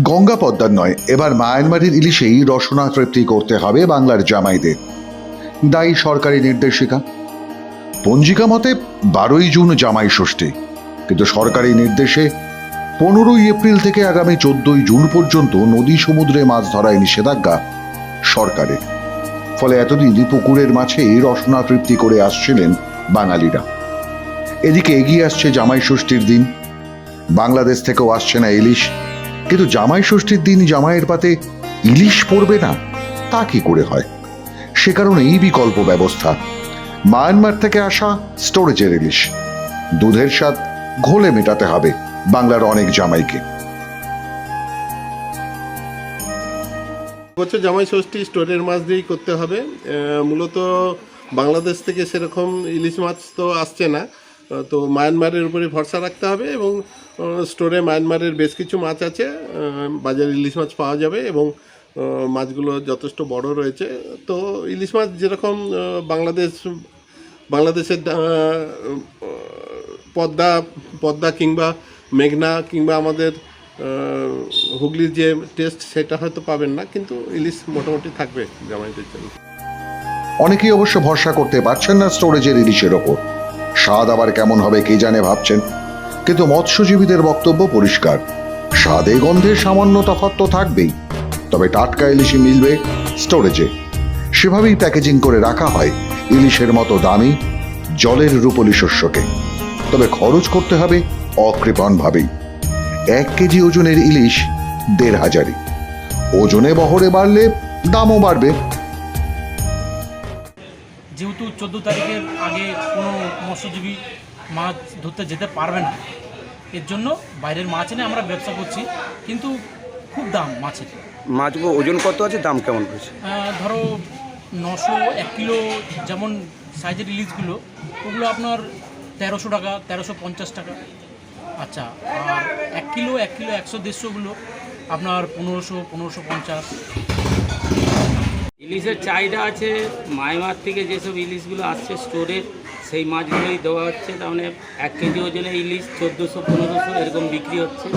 গঙ্গা পদ্মার নয়, এবার মায়ানমারের ইলিশেই রসনা তৃপ্তি করতে হবে বাংলার জামাইদের। দায়ী সরকারি নির্দেশিকা। পঞ্জিকা মতে বারোই জুন জামাই ষষ্ঠী, কিন্তু সরকারি নির্দেশে পনেরোই এপ্রিল থেকে আগামী চোদ্দই জুন পর্যন্ত নদী সমুদ্রে মাছ ধরায় নিষেধাজ্ঞা সরকারের। ফলে এতদিন পুকুরের মাছেই রসনা তৃপ্তি করে আসছিলেন বাঙালিরা। এদিকে এগিয়ে আসছে জামাই ষষ্ঠীর দিন। বাংলাদেশ থেকেও আসছে না ইলিশ। কিন্তু জামাই ষষ্ঠীর দিন জামাইয়ের পাতে ইলিশ পড়বে না, তা কি করে হয়? সে কারণে এই বিকল্প ব্যবস্থা। মায়ানমার থেকে আসা স্টোরেজের ইলিশ। দুধের স্বাদ ঘোলে মেটাতে হবে বাংলার অনেক জামাইকে। বছর জামাই ষষ্ঠী স্টোরের মাছ দিয়েই করতে হবে। মূলত বাংলাদেশ থেকে সেরকম ইলিশ মাছ তো আসছে না। তো মায়ানমারের উপরে ভরসা রাখতে হবে এবং স্টোরে মায়ানমারের বেশ কিছু মাছ আছে বাজারে ইলিশ মাছ পাওয়া যাবে এবং মাছগুলো যথেষ্ট বড় রয়েছে। তো ইলিশ মাছ যেরকম বাংলাদেশ, বাংলাদেশের পদ্মা পদ্মা কিংবা মেঘনা কিংবা আমাদের হুগলির যে টেস্ট সেটা হয়তো পাবেন না, কিন্তু ইলিশ মোটামুটি থাকবে জামাইদের জন্য। অনেকেই অবশ্য ভরসা করতে পারছেন না স্টোরেজের ইলিশের ওপর। স্বাদ আবার কেমন হবে কে জানে ভাবছেন। কিন্তু মৎস্যজীবীদের বক্তব্য পরিষ্কার। স্বাদে গন্ধে সামান্য তফাৎ তো থাকবেই। তবে টাটকা ইলিশই মিলবে স্টোরেজে। সেভাবেই প্যাকেজিং করে রাখা হয় ইলিশের মতো দামি, জলের রূপলি শস্যকে। তবে খরচ করতে হবে অকৃপণভাবেই এক কেজি ওজনের ইলিশ দেড় হাজারি ওজনে বহরে বাড়লে দামও বাড়বে। চোদ্দ তারিখের আগে কোনো মৎস্যজীবী মাছ ধরতে যেতে পারবে না। এর জন্য বাইরের মাছ এনে আমরা ব্যবসা করছি কিন্তু খুব দাম মাছের। মাছগুলো ওজন কত আছে? দাম কেমন রয়েছে? ধরো নশো এক কিলো যেমন সাইজের ইলিশগুলো ওগুলো আপনার তেরোশো টাকা তেরোশো পঞ্চাশ টাকা। আচ্ছা আর এক কিলো এক কিলো একশো দেড়শোগুলো আপনার পনেরোশো পনেরোশো পঞ্চাশ। ইলিশের চাহিদা আছে মায়ামার থেকে যেসব ইলিশগুলো আসছে স্টোরে সেই মাছগুলোই দেওয়া হচ্ছে। তার মানে এক কেজি ওজনে ইলিশ চোদ্দোশো পনেরোশো এরকম বিক্রি হচ্ছে।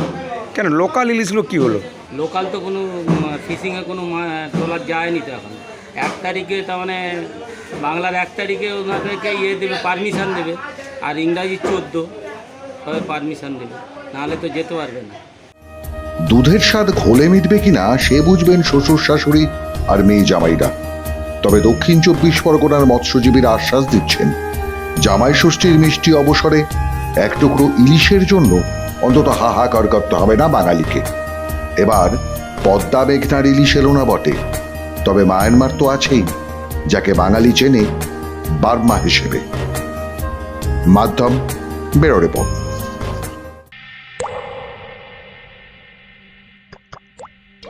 কেন লোকাল ইলিশগুলো কী হলো? লোকাল তো কোনো ফিশিংয়ে কোনো মা- তোলা যায়নি তো এখন। এক তারিখে তার মানে বাংলার এক তারিখে ওনাদেরকে ইয়ে দেবে পারমিশান দেবে। আর ইংরাজি চোদ্দ তবে পারমিশান দেবে। নাহলে তো যেতে পারবে না। দুধের স্বাদ ঘোলে মিটবে কিনা সে বুঝবেন শ্বশুর শাশুড়ি আর মেয়ে জামাইরা। তবে দক্ষিণ চব্বিশ পরগনার মৎস্যজীবীরা আশ্বাস দিচ্ছেন, জামাই ষষ্ঠীর মিষ্টি অবসরে এক টুকরো ইলিশের জন্য অন্তত হাহাকার করতে হবে না বাঙালিকে। এবার পদ্মা মেঘনার ইলিশ এলো না বটে, তবে মায়ানমার তো আছেই, যাকে বাঙালি চেনে বার্মা হিসেবে। মাধ্যম বেরো রিপোর্ট।